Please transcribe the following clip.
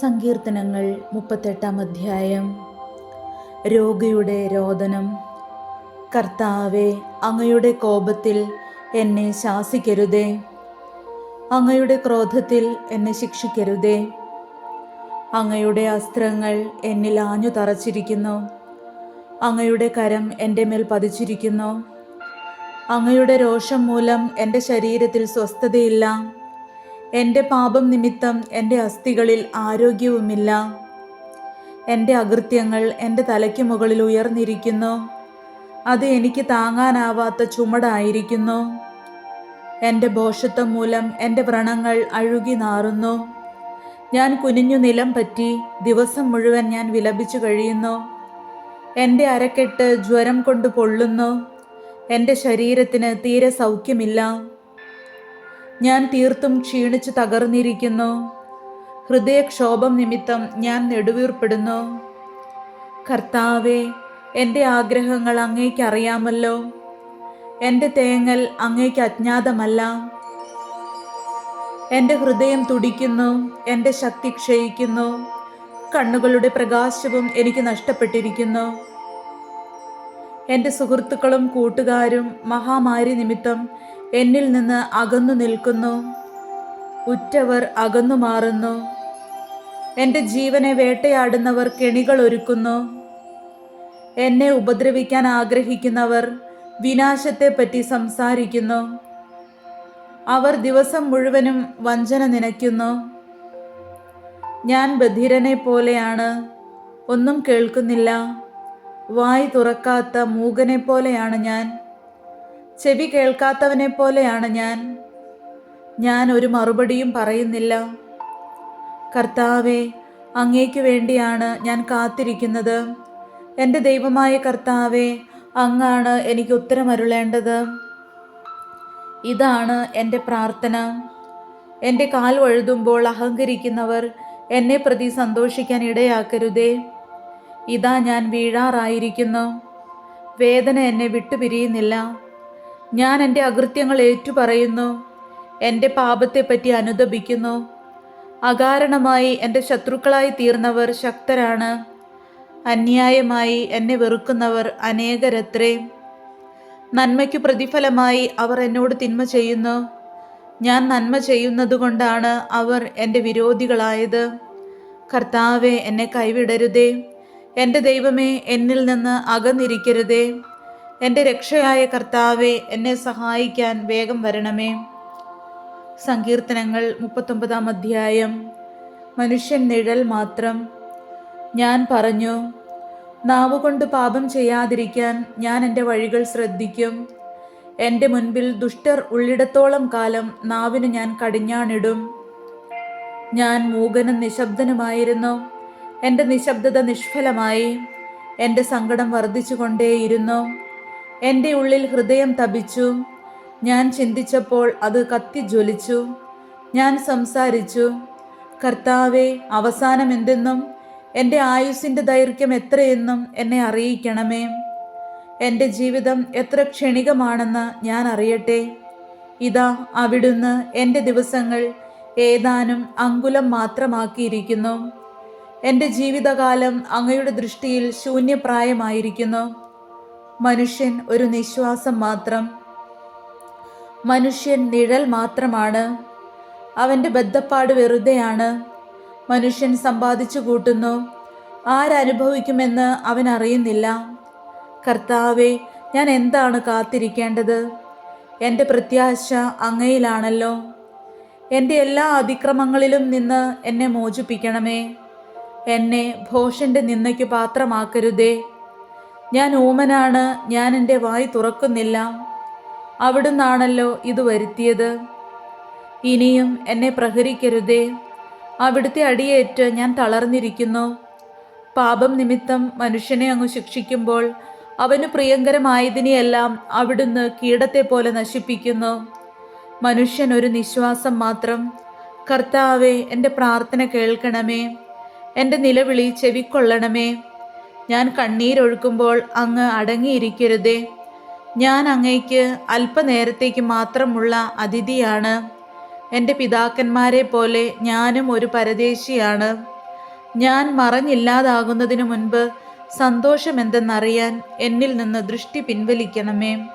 സങ്കീർത്തനങ്ങൾ മുപ്പത്തെട്ടാം അധ്യായം. രോഗിയുടെ രോദനം. കർത്താവെ അങ്ങയുടെ കോപത്തിൽ എന്നെ ശാസിക്കരുതേ. അങ്ങയുടെ ക്രോധത്തിൽ എന്നെ ശിക്ഷിക്കരുതേ. അങ്ങയുടെ അസ്ത്രങ്ങൾ എന്നിൽ ആഞ്ഞു തറച്ചിരിക്കുന്നു. അങ്ങയുടെ കരം എന്റെ മേൽ പതിച്ചിരിക്കുന്നു. അങ്ങയുടെ രോഷം മൂലം എന്റെ ശരീരത്തിൽ സ്വസ്ഥതയില്ല. എന്റെ പാപം നിമിത്തം എന്റെ അസ്ഥികളിൽ ആരോഗ്യവുമില്ല. എന്റെ അകൃത്യങ്ങൾ എന്റെ തലയ്ക്ക് മുകളിൽ ഉയർന്നിരിക്കുന്നു. അത് എനിക്ക് താങ്ങാനാവാത്ത ചുമടായിരിക്കുന്നു. എന്റെ ഭോഷത്വം മൂലം എന്റെ വ്രണങ്ങൾ അഴുകി നാറുന്നു. ഞാൻ കുനിഞ്ഞു നിലം പറ്റി ദിവസം മുഴുവൻ ഞാൻ വിലപിച്ചു കഴിയുന്നു. എന്റെ അരക്കെട്ട് ജ്വരം കൊണ്ട് പൊള്ളുന്നു. എന്റെ ശരീരത്തിന് തീരെ സൗഖ്യമില്ല. ഞാൻ തീർത്തും ക്ഷീണിച്ചു തകർന്നിരിക്കുന്നു. ഹൃദയക്ഷോഭം നിമിത്തം ഞാൻ നെടുവീർപ്പെടുന്നു. കർത്താവെ എന്റെ ആഗ്രഹങ്ങൾ അങ്ങേക്ക് അറിയാമല്ലോ എന്റെ തേങ്ങൽ അങ്ങേക്ക് അജ്ഞാതമല്ല. എന്റെ ഹൃദയം തുടിക്കുന്നു എന്റെ ശക്തി ക്ഷയിക്കുന്നു. കണ്ണുകളുടെ പ്രകാശവും എനിക്ക് നഷ്ടപ്പെട്ടിരിക്കുന്നു. എന്റെ സുഹൃത്തുക്കളും കൂട്ടുകാരും മഹാമാരി നിമിത്തം എന്നിൽ നിന്ന് അകന്നു നിൽക്കുന്നു. ഉറ്റവർ അകന്നു മാറുന്നു. എന്റെ ജീവനെ വേട്ടയാടുന്നവർ കെണികൾ ഒരുക്കുന്നു. എന്നെ ഉപദ്രവിക്കാൻ ആഗ്രഹിക്കുന്നവർ വിനാശത്തെപ്പറ്റി സംസാരിക്കുന്നു. അവർ ദിവസം മുഴുവനും വഞ്ചന നനയ്ക്കുന്നു. ഞാൻ ബധിരനെ പോലെയാണ് ഒന്നും കേൾക്കുന്നില്ല. വായി തുറക്കാത്ത മൂകനെ പോലെയാണ് ഞാൻ. ചെവി കേൾക്കാത്തവനെ പോലെയാണ് ഞാൻ. ഞാൻ ഒരു മറുപടിയും പറയുന്നില്ല. കർത്താവെ അങ്ങേക്ക് വേണ്ടിയാണ് ഞാൻ കാത്തിരിക്കുന്നത്. എന്റെ ദൈവമായ കർത്താവെ അങ്ങാണ് എനിക്ക് ഉത്തരമരുളേണ്ടത്. ഇതാണ് എന്റെ പ്രാർത്ഥന. എന്റെ കാൽ വഴുതുമ്പോൾ അഹങ്കരിക്കുന്നവർ എന്നെ പ്രതി സന്തോഷിക്കാൻ ഇടയാക്കരുതേ. ഇതാ ഞാൻ വീഴാറായിരിക്കുന്നു. വേദന എന്നെ വിട്ടുപിരിയുന്നില്ല. ഞാൻ എന്റെ അകൃത്യങ്ങൾ ഏറ്റുപറയുന്നു. എന്റെ പാപത്തെപ്പറ്റി അനുദപിക്കുന്നു. അകാരണമായി എന്റെ ശത്രുക്കളായി തീർന്നവർ ശക്തരാണ്. അന്യായമായി എന്നെ വെറുക്കുന്നവർ അനേകരത്രേ. നന്മയ്ക്ക് പ്രതിഫലമായി അവർ എന്നോട് തിന്മ ചെയ്യുന്നു. ഞാൻ നന്മ ചെയ്യുന്നതുകൊണ്ടാണ് അവർ എന്റെ വിരോധികളായത്. കർത്താവെ എന്നെ കൈവിടരുതേ. എന്റെ ദൈവമേ എന്നിൽ നിന്ന് അകന്നിരിക്കരുതേ. എന്റെ രക്ഷയായ കർത്താവെ എന്നെ സഹായിക്കാൻ വേഗം വരണമേ. സങ്കീർത്തനങ്ങൾ മുപ്പത്തൊമ്പതാം അധ്യായം. മനുഷ്യൻ നിഴൽ മാത്രം. ഞാൻ പറഞ്ഞു നാവുകൊണ്ട് പാപം ചെയ്യാതിരിക്കാൻ ഞാൻ എന്റെ വഴികൾ ശ്രദ്ധിക്കും. എന്റെ മുൻപിൽ ദുഷ്ടർ ഉള്ളിടത്തോളം കാലം നാവിന് ഞാൻ കടിഞ്ഞാണിടും. ഞാൻ മൂകനും നിശബ്ദനുമായിരുന്നു. എന്റെ നിശബ്ദത നിഷ്ഫലമായി. എന്റെ സങ്കടം വർദ്ധിച്ചുകൊണ്ടേയിരുന്നു. എന്റെ ഉള്ളിൽ ഹൃദയം തപിച്ചു. ഞാൻ ചിന്തിച്ചപ്പോൾ അത് കത്തി ജ്വലിച്ചു ഞാൻ സംസാരിച്ചു. കർത്താവെ അവസാനം എന്തെന്നും എന്റെ ആയുസ്സിന്റെ ദൈർഘ്യം എത്രയെന്നും എന്നെ അറിയിക്കണമേ. എന്റെ ജീവിതം എത്ര ക്ഷണികമാണെന്ന് ഞാൻ അറിയട്ടെ. ഇതാ അവിടുന്ന് എന്റെ ദിവസങ്ങൾ ഏതാനും അങ്കുലം മാത്രമാക്കിയിരിക്കുന്നു. എന്റെ ജീവിതകാലം അങ്ങയുടെ ദൃഷ്ടിയിൽ ശൂന്യപ്രായമായിരിക്കുന്നു. മനുഷ്യൻ ഒരു നിശ്വാസം മാത്രം. മനുഷ്യൻ നിഴൽ മാത്രമാണ്. അവന്റെ ബദ്ധപ്പാട് വെറുതെയാണ്. മനുഷ്യൻ സമ്പാദിച്ചു കൂട്ടുന്നു. ആരനുഭവിക്കുമെന്ന് അവൻ അറിയുന്നില്ല. കർത്താവെ ഞാൻ എന്താണ് കാത്തിരിക്കേണ്ടത്? എന്റെ പ്രത്യാശ അങ്ങയിലാണല്ലോ. എന്റെ എല്ലാ അതിക്രമങ്ങളിലും നിന്ന് എന്നെ മോചിപ്പിക്കണമേ. എന്നെ ഭോഷന്റെ നിന്നയ്ക്ക് പാത്രമാക്കരുതേ. ഞാൻ ഊമനാണ് ഞാൻ എന്റെ വായി തുറക്കുന്നില്ല. അവിടുന്നാണല്ലോ ഇത് വരുത്തിയത്. ഇനിയും എന്നെ പ്രഹരിക്കരുതേ. അവിടുത്തെ അടിയേറ്റ് ഞാൻ തളർന്നിരിക്കുന്നു. പാപം നിമിത്തം മനുഷ്യനെ അങ്ങ് ശിക്ഷിക്കുമ്പോൾ അവന് പ്രിയങ്കരമായതിനെയെല്ലാം അവിടുന്ന് കീടത്തെ പോലെ നശിപ്പിക്കുന്നു. മനുഷ്യൻ ഒരു നിശ്വാസം മാത്രം. കർത്താവെ എന്റെ പ്രാർത്ഥന കേൾക്കണമേ. എന്റെ നിലവിളി ചെവിക്കൊള്ളണമേ. ഞാൻ കണ്ണീരൊഴുക്കുമ്പോൾ അങ്ങ് അടങ്ങിയിരിക്കരുതേ. ഞാൻ അങ്ങയ്ക്ക് അല്പനേരത്തേക്ക് മാത്രമുള്ള അതിഥിയാണ്. എന്റെ പിതാക്കന്മാരെ പോലെ ഞാനും ഒരു പരദേശിയാണ്. ഞാൻ മറഞ്ഞില്ലാതാകുന്നതിനു മുൻപ് സന്തോഷമെന്തെന്നറിയാൻ എന്നിൽ നിന്ന് ദൃഷ്ടി പിൻവലിക്കണമേ.